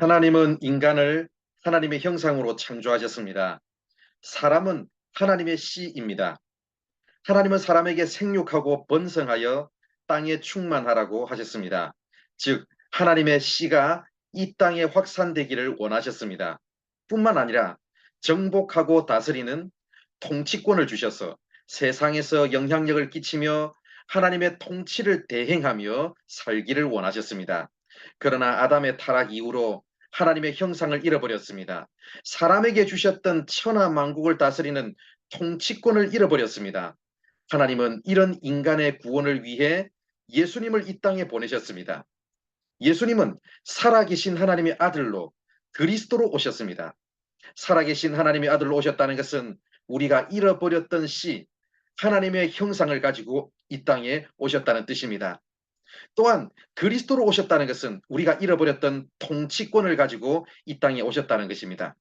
하나님은 인간을 하나님의 형상으로 창조하셨습니다. 사람은 하나님의 씨입니다. 하나님은 사람에게 생육하고 번성하여 땅에 충만하라고 하셨습니다. 즉 하나님의 씨가 이 땅에 확산되기를 원하셨습니다. 뿐만 아니라 정복하고 다스리는 통치권을 주셔서 세상에서 영향력을 끼치며 하나님의 통치를 대행하며 살기를 원하셨습니다. 그러나 아담의 타락 이후로 하나님의 형상을 잃어버렸습니다. 사람에게 주셨던 천하 만국을 다스리는 통치권을 잃어버렸습니다. 하나님은 이런 인간의 구원을 위해 예수님을 이 땅에 보내셨습니다. 예수님은 살아계신 하나님의 아들로 그리스도로 오셨습니다. 살아계신 하나님의 아들로 오셨다는 것은 우리가 잃어버렸던 씨, 하나님의 형상을 가지고 이 땅에 오셨다는 뜻입니다. 또한 그리스도로 오셨다는 것은 우리가 잃어버렸던 통치권을 가지고 이 땅에 오셨다는 것입니다.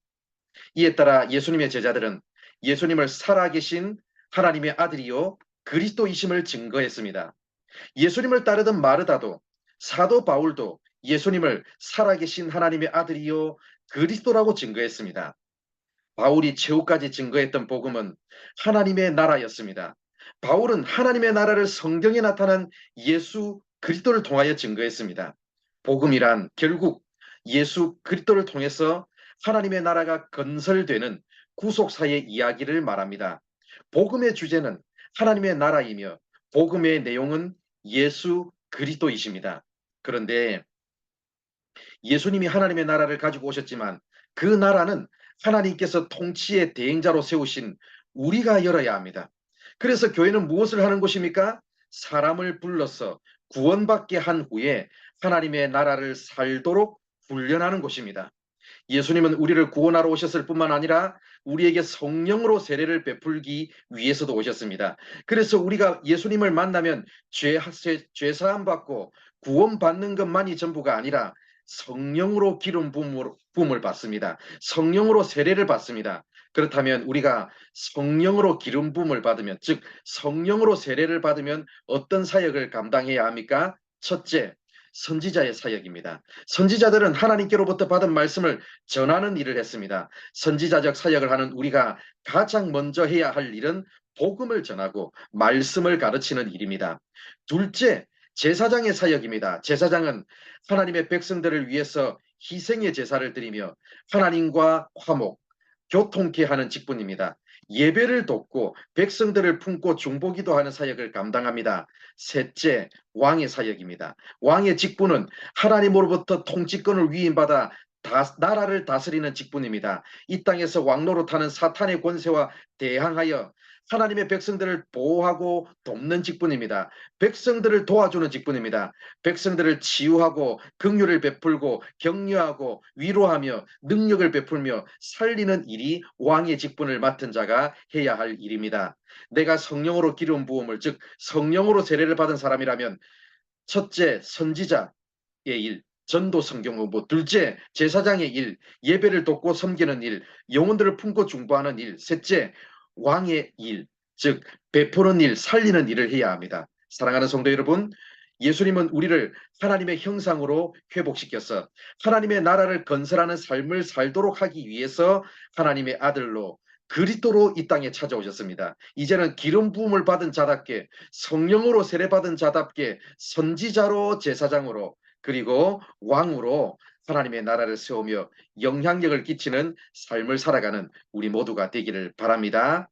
이에 따라 예수님의 제자들은 예수님을 살아계신 하나님의 아들이요 그리스도이심을 증거했습니다. 예수님을 따르던 마르다도 사도 바울도 예수님을 살아계신 하나님의 아들이요 그리스도라고 증거했습니다. 바울이 최후까지 증거했던 복음은 하나님의 나라였습니다. 바울은 하나님의 나라를 성경에 나타난 예수 그리스도를 통하여 증거했습니다. 복음이란 결국 예수 그리스도를 통해서 하나님의 나라가 건설되는 구속사의 이야기를 말합니다. 복음의 주제는 하나님의 나라이며 복음의 내용은 예수 그리스도이십니다. 그런데 예수님이 하나님의 나라를 가지고 오셨지만 그 나라는 하나님께서 통치의 대행자로 세우신 우리가 열어야 합니다. 그래서 교회는 무엇을 하는 곳입니까? 사람을 불러서 구원받게 한 후에 하나님의 나라를 살도록 훈련하는 곳입니다. 예수님은 우리를 구원하러 오셨을 뿐만 아니라 우리에게 성령으로 세례를 베풀기 위해서도 오셨습니다. 그래서 우리가 예수님을 만나면 죄, 죄 사함 받고 구원받는 것만이 전부가 아니라 성령으로 기름 부음을, 받습니다. 성령으로 세례를 받습니다. 그렇다면 우리가 성령으로 기름 부음을 받으면 즉 성령으로 세례를 받으면 어떤 사역을 감당해야 합니까? 첫째, 선지자의 사역입니다. 선지자들은 하나님께로부터 받은 말씀을 전하는 일을 했습니다. 선지자적 사역을 하는 우리가 가장 먼저 해야 할 일은 복음을 전하고 말씀을 가르치는 일입니다. 둘째, 제사장의 사역입니다. 제사장은 하나님의 백성들을 위해서 희생의 제사를 드리며 하나님과 화목, 교통케 하는 직분입니다. 예배를 돕고 백성들을 품고 중보기도 하는 사역을 감당합니다. 셋째, 왕의 사역입니다. 왕의 직분은 하나님으로부터 통치권을 위임받아 다, 나라를 다스리는 직분입니다. 이 땅에서 왕노릇하는 사탄의 권세와 대항하여 하나님의 백성들을 보호하고 돕는 직분입니다. 백성들을 도와주는 직분입니다. 백성들을 치유하고 긍휼을 베풀고 격려하고 위로하며 능력을 베풀며 살리는 일이 왕의 직분을 맡은 자가 해야 할 일입니다. 내가 성령으로 기름 부음을 즉 성령으로 세례를 받은 사람이라면 첫째 선지자의 일, 전도 성경 공부, 둘째 제사장의 일, 예배를 돕고 섬기는 일, 영혼들을 품고 중보하는 일, 셋째 왕의 일, 즉 베푸는 일, 살리는 일을 해야 합니다. 사랑하는 성도 여러분, 예수님은 우리를 하나님의 형상으로 회복시켜서 하나님의 나라를 건설하는 삶을 살도록 하기 위해서 하나님의 아들로 그리스도로 이 땅에 찾아오셨습니다. 이제는 기름 부음을 받은 자답게 성령으로 세례받은 자답게 선지자로 제사장으로 그리고 왕으로 하나님의 나라를 세우며 영향력을 끼치는 삶을 살아가는 우리 모두가 되기를 바랍니다.